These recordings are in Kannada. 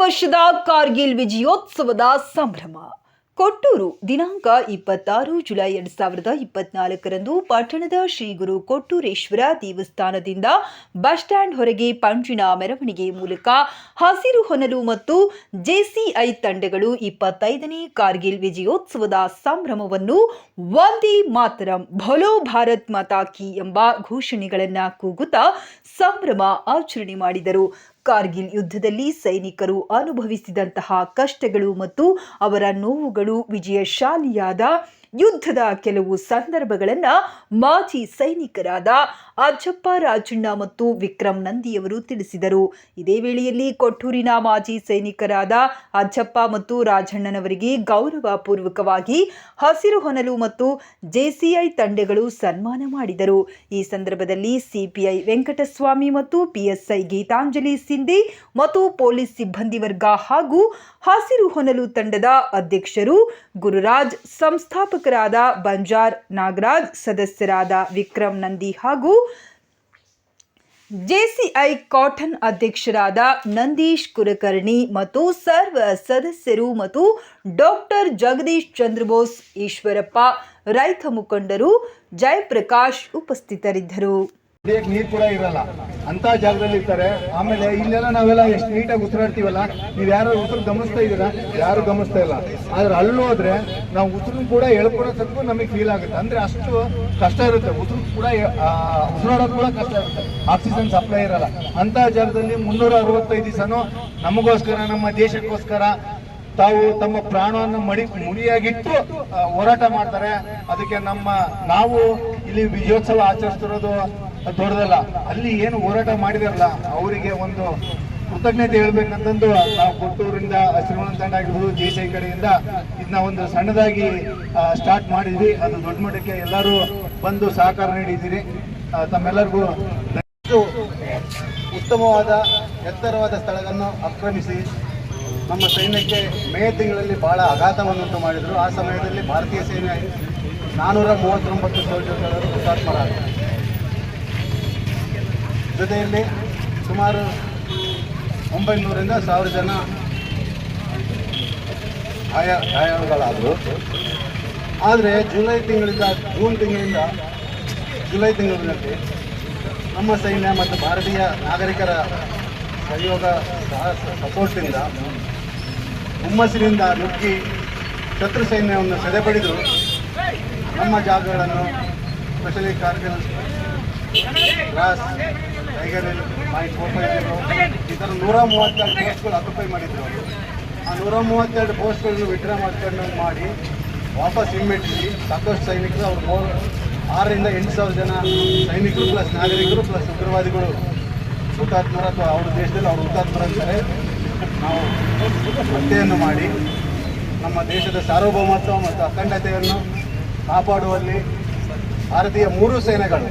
ವರ್ಷದ ಕಾರ್ಗಿಲ್ ವಿಜಯೋತ್ಸವದ ಸಂಭ್ರಮ. ಕೊಟ್ಟೂರು, ದಿನಾಂಕ ಇಪ್ಪತ್ತಾರು ಜುಲೈ ಎರಡು ಸಾವಿರದ ಇಪ್ಪತ್ನಾಲ್ಕರಂದು ಪಟ್ಟಣದ ಶ್ರೀ ಗುರು ಕೊಟ್ಟೂರೇಶ್ವರ ದೇವಸ್ಥಾನದಿಂದ ಬಸ್ ಸ್ಟ್ಯಾಂಡ್ ಹೊರಗೆ ಪಂಜಿನ ಮೆರವಣಿಗೆ ಮೂಲಕ ಹಸಿರು ಹೊನಲು ಮತ್ತು ಜೆಸಿಐ ತಂಡಗಳು ಇಪ್ಪತ್ತೈದನೇ ಕಾರ್ಗಿಲ್ ವಿಜಯೋತ್ಸವದ ಸಂಭ್ರಮವನ್ನು ವಂದೇ ಮಾತರಂ, ಭಲೋ ಭಾರತ್ ಮಾತಾ ಕಿ ಎಂಬ ಘೋಷಣೆಗಳನ್ನು ಕೂಗುತ್ತಾ ಸಂಭ್ರಮ ಆಚರಣೆ ಮಾಡಿದರು. ಕಾರ್ಗಿಲ್ ಯುದ್ಧದಲ್ಲಿ ಸೈನಿಕರು ಅನುಭವಿಸಿದಂತಹ ಕಷ್ಟಗಳು ಮತ್ತು ಅವರ ನೋವುಗಳು ವಿಜಯಶಾಲಿಯಾದ ಯುದ್ಧದ ಕೆಲವು ಸಂದರ್ಭಗಳನ್ನು ಮಾಜಿ ಸೈನಿಕರಾದ ಅಜ್ಜಪ್ಪ ರಾಜಣ್ಣ ಮತ್ತು ವಿಕ್ರಮ್ ನಂದಿಯವರು ತಿಳಿಸಿದರು. ಇದೇ ವೇಳೆಯಲ್ಲಿ ಕೊಟ್ಟೂರಿನ ಮಾಜಿ ಸೈನಿಕರಾದ ಅಜ್ಜಪ್ಪ ಮತ್ತು ರಾಜಣ್ಣನವರಿಗೆ ಗೌರವ ಪೂರ್ವಕವಾಗಿ ಹಸಿರು ಹೊನಲು ಮತ್ತು ಜೆಸಿಐ ತಂಡಗಳು ಸನ್ಮಾನ ಮಾಡಿದರು. ಈ ಸಂದರ್ಭದಲ್ಲಿ ಸಿಪಿಐ ವೆಂಕಟಸ್ವಾಮಿ ಮತ್ತು ಪಿಎಸ್ಐ ಗೀತಾಂಜಲಿ ಸಿಂಧಿ ಮತ್ತು ಪೊಲೀಸ್ ಸಿಬ್ಬಂದಿ ವರ್ಗ ಹಾಗೂ ಹಸಿರು ಹೊನಲು ತಂಡದ ಅಧ್ಯಕ್ಷರು ಗುರುರಾಜ್, ಸಂಸ್ಥಾಪಕರಾದ ಬಂಜಾರ್ ನಾಗರಾಜ್, ಸದಸ್ಯರಾದ ವಿಕ್ರಮ್ ನಂದಿ ಹಾಗೂ ಜೆಸಿಐ ಕಾಟನ್ ಅಧ್ಯಕ್ಷರಾದ ನಂದೀಶ್ ಕುರಕರ್ಣಿ ಮತ್ತು ಸರ್ವ ಸದಸ್ಯರು ಮತ್ತು ಡಾಕ್ಟರ್ ಜಗದೀಶ್ ಚಂದ್ರಬೋಸ್ ಈಶ್ವರಪ್ಪ, ರೈತ ಮುಖಂಡರು ಜಯಪ್ರಕಾಶ್ ಉಪಸ್ಥಿತರಿದ್ದರು. ಅಂತ ಜಾಗದಲ್ಲಿ ಇರ್ತಾರೆ. ಆಮೇಲೆ ಇಲ್ಲೆಲ್ಲ ನಾವೆಲ್ಲ ಎಷ್ಟು ನೀಟಾಗಿ ಉಸಿರಾಡ್ತೀವಲ್ಲ ನೀವು ಯಾರು ಉಸಿರು ಗಮನಿಸ್ತಾ ಇದ್ದೀರಾ? ಯಾರು ಗಮನಿಸ್ತಾ ಇಲ್ಲ. ಆದ್ರೆ ಅಲ್ಲಿ ಹೋದ್ರೆ ನಾವು ಉಸಿರು ಕೂಡ ಎಳ್ಕೊಳೋದಕ್ಕೂ ನಮಗೆ ಫೀಲ್ ಆಗುತ್ತೆ. ಅಂದ್ರೆ ಅಷ್ಟು ಕಷ್ಟ ಇರುತ್ತೆ. ಉಸಿರು ಕೂಡ ಉಸಿರಾಡೋದು ಕೂಡ ಕಷ್ಟ ಇರುತ್ತೆ. ಆಕ್ಸಿಜನ್ ಸಪ್ಲೈ ಇರಲ್ಲ. ಅಂತ ಜಾಗದಲ್ಲಿ ಮುನ್ನೂರ ಅರವತ್ತೈದು ದಿವಸನೂ ನಮಗೋಸ್ಕರ, ನಮ್ಮ ದೇಶಕ್ಕೋಸ್ಕರ ತಾವು ತಮ್ಮ ಪ್ರಾಣವನ್ನು ಮಡಿ ಮುಡಿಯಾಗಿಟ್ಟು ಹೋರಾಟ ಮಾಡ್ತಾರೆ. ಅದಕ್ಕೆ ನಮ್ಮ, ನಾವು ಇಲ್ಲಿ ವಿಜಯೋತ್ಸವ ಆಚರಿಸ್ತಿರೋದು ದೊಡ್ಡದಲ್ಲ ಅಲ್ಲಿ ಏನು ಹೋರಾಟ ಮಾಡಿದಾರಲ್ಲ, ಅವರಿಗೆ ಒಂದು ಕೃತಜ್ಞತೆ ಹೇಳ್ಬೇಕಂತಂದು ನಾವು ಕೊಟ್ಟೂರಿಂದ ಶ್ರೀಮಂತ ತಂಡ ಆಗಿರ್ಬೋದು ಜೇಸೈ ಕಡೆಯಿಂದ ಇದನ್ನ ಒಂದು ಸಣ್ಣದಾಗಿ ಸ್ಟಾರ್ಟ್ ಮಾಡಿದ್ವಿ. ಅದು ದೊಡ್ಡ ಮಟ್ಟಕ್ಕೆ ಎಲ್ಲರೂ ಬಂದು ಸಹಕಾರ ನೀಡಿದ್ದೀರಿ. ತಮ್ಮೆಲ್ಲರಿಗೂ ಉತ್ತಮವಾದ, ಎತ್ತರವಾದ ಸ್ಥಳವನ್ನು ಆಕ್ರಮಿಸಿ, ನಮ್ಮ ಸೈನ್ಯಕ್ಕೆ ಮೇ ತಿಂಗಳಲ್ಲಿ ಬಹಳ ಆಘಾತವನ್ನುಂಟು ಮಾಡಿದರು. ಆ ಸಮಯದಲ್ಲಿ ಭಾರತೀಯ ಸೇನೆ ನಾನ್ನೂರ ಮೂವತ್ತೊಂಬತ್ತು ಸೋಲ್ಜರ್ಗಳು ಹುತಾತ್ಮರಾದರು. ಜೊತೆಯಲ್ಲಿ ಸುಮಾರು ಒಂಬೈನೂರಿಂದ ಸಾವಿರ ಜನ ಗಾಯ ಗಾಯಗಳಾದರು ಆದರೆ ಜುಲೈ ತಿಂಗಳಿಂದ ಜೂನ್ ತಿಂಗಳಿಂದ ಜುಲೈ ತಿಂಗಳಿನಲ್ಲಿ ನಮ್ಮ ಸೈನ್ಯ ಮತ್ತು ಭಾರತೀಯ ನಾಗರಿಕರ ಸಹಯೋಗ ಸಪೋರ್ಟಿಂದ ಹುಮ್ಮಸ್ಸಿನಿಂದ ನುಗ್ಗಿ ಶತ್ರು ಸೈನ್ಯವನ್ನು ಸೆದೆಪಡಿದು ನಮ್ಮ ಜಾಗಗಳನ್ನು specially Kargil Tiger Point four five ನೂರ ಮೂವತ್ತೆರಡು ಪೋಸ್ಟ್ಗಳು ಆಕ್ಯುಪೈ ಮಾಡಿದ್ರು ಅವರು. ಆ ನೂರ ಮೂವತ್ತೆರಡು ಪೋಸ್ಟ್ಗಳನ್ನು ವಿಡ್ರಾ ಮಾಡ್ಕೊಂಡು ಮಾಡಿ ವಾಪಸ್ ಹಿಮ್ಮೆಟ್ಟಿಸಿ ಸಾಕಷ್ಟು ಸೈನಿಕರು, ಅವ್ರು ಮೂರು, ಆರರಿಂದ ಎಂಟು ಸಾವಿರ ಜನ ಸೈನಿಕರು ಪ್ಲಸ್ ನಾಗರಿಕರು ಪ್ಲಸ್ ಉಗ್ರವಾದಿಗಳು. ಹುತಾತ್ಮರ ಅಥವಾ ಅವ್ರ ದೇಶದಲ್ಲಿ ಅವ್ರು ಹುತಾತ್ಮರಂತಾರೆ ನಾವು ಹತ್ಯೆಯನ್ನು ಮಾಡಿ ನಮ್ಮ ದೇಶದ ಸಾರ್ವಭೌಮತ್ವ ಮತ್ತು ಅಖಂಡತೆಯನ್ನು ಕಾಪಾಡುವಲ್ಲಿ ಭಾರತೀಯ ಮೂರು ಸೇನೆಗಳು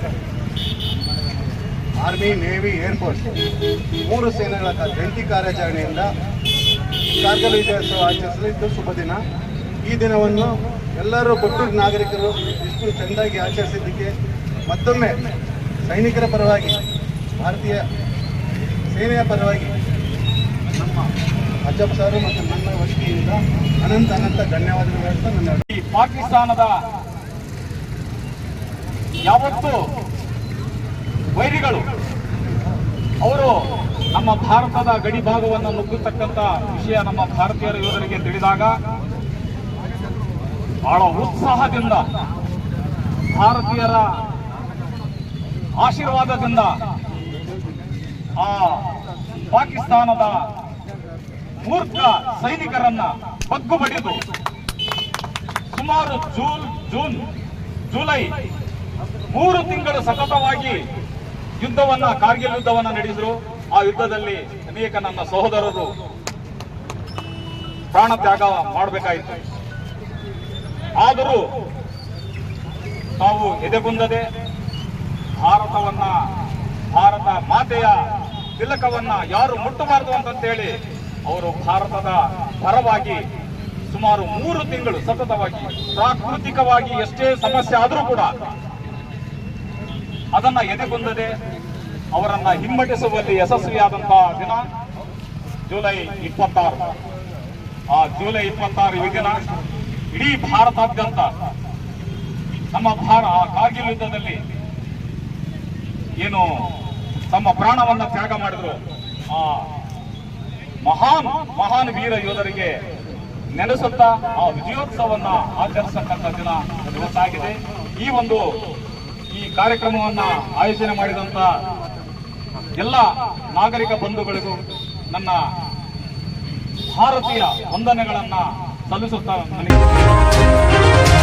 ಆರ್ಮಿ ನೇವಿ ಏರ್ಫೋರ್ಸ್ ಮೂರು ಸೇನೆಗಳ ಜಂಟಿ ಕಾರ್ಯಾಚರಣೆಯಿಂದ ಕಾರ್ಗಿಲ್ ವಿಜಯೋತ್ಸವ ಆಚರಿಸಲಿದ್ದು ಶುಭ ದಿನ. ಈ ದಿನವನ್ನು ಎಲ್ಲರೂ ಕೊಟ್ಟೂರು ನಾಗರಿಕರು ಇಷ್ಟು ಚೆಂದಾಗಿ ಆಚರಿಸಿದ್ದಕ್ಕೆ ಮತ್ತೊಮ್ಮೆ ಸೈನಿಕರ ಪರವಾಗಿ, ಭಾರತೀಯ ಸೇನೆಯ ಪರವಾಗಿ ನಮ್ಮ ಅಜ್ಜಪ್ಪ ಸರ್ ಮತ್ತು ನನ್ನ ವತಿಯಿಂದ ಅನಂತ ಅನಂತ ಧನ್ಯವಾದಗಳು. ಈ ಪಾಕಿಸ್ತಾನದ ಯಾವತ್ತು ವೈರಿಗಳು. ಅವರು ನಮ್ಮ ಭಾರತದ ಗಡಿ ಭಾಗವನ್ನು ವಿಷಯ ನಮ್ಮ ಭಾರತೀಯರ ಯೋಧರಿಗೆ ತಿಳಿದಾಗ ಬಹಳ ಉತ್ಸಾಹದಿಂದ, ಭಾರತೀಯರ ಆಶೀರ್ವಾದದಿಂದ ಆ ಪಾಕಿಸ್ತಾನದ ಮೂರ್ಖ ಸೈನಿಕರನ್ನ ಬಗ್ಗು ಬಡಿದು ಸುಮಾರು ಜೂನ್ ಜೂನ್, ಜುಲೈ ಮೂರು ತಿಂಗಳು ಸತತವಾಗಿ ಯುದ್ಧವನ್ನ, ಕಾರ್ಗಿಲ್ ಯುದ್ಧವನ್ನ ನಡೆಸಿದ್ರು. ಆ ಯುದ್ಧದಲ್ಲಿ ಅನೇಕ ನನ್ನ ಸಹೋದರರು ಪ್ರಾಣ ತ್ಯಾಗ ಮಾಡಬೇಕಾಯಿತು. ಆದರೂ ನಾವು ಎದೆಗುಂದದೆ ಭಾರತವನ್ನ, ಭಾರತ ಮಾತೆಯ ತಿಲಕವನ್ನ ಯಾರು ಮುಟ್ಟಬಾರದು ಅಂತಂತೇಳಿ ಅವರು ಭಾರತದ ಪರವಾಗಿ ಸುಮಾರು ಮೂರು ತಿಂಗಳು ಸತತವಾಗಿ, ಪ್ರಾಕೃತಿಕವಾಗಿ ಎಷ್ಟೇ ಸಮಸ್ಯೆ ಆದರೂ ಕೂಡ ಅದನ್ನ ಎದೆಗುಂದದೆ ಅವರನ್ನ ಹಿಮ್ಮಟಿಸುವಲ್ಲಿ ಯಶಸ್ವಿಯಾದಂತಹ ದಿನ ಜುಲೈ ಇಪ್ಪತ್ತಾರು. ಆ ಜುಲೈ ಇಪ್ಪತ್ತಾರು ಈ ದಿನ ಇಡೀ ಭಾರತಾದ್ಯಂತ ನಮ್ಮ ಭಾರ ಆ ಕಾರ್ಗಿಲ್ ಯುದ್ಧದಲ್ಲಿ ಏನು ತಮ್ಮ ಪ್ರಾಣವನ್ನ ತ್ಯಾಗ ಮಾಡಿದ್ರು. ಆ ಮಹಾನ್ ಮಹಾನ್ ವೀರ ಯೋಧರಿಗೆ ನೆನೆಸುತ್ತಾ ಆ ವಿಜಯೋತ್ಸವನ್ನ ಆಚರಿಸತಕ್ಕಂಥ ದಿನ ಇವತ್ತಾಗಿದೆ ಈ ಒಂದು ಈ ಕಾರ್ಯಕ್ರಮವನ್ನ ಆಯೋಜನೆ ಮಾಡಿದಂತ ಎಲ್ಲ ನಾಗರಿಕ ಬಂಧುಗಳಿಗೂ ನನ್ನ ಭಾರತೀಯ ವಂದನೆಗಳನ್ನು ಸಲ್ಲಿಸುತ್ತಾ ನನಗೆ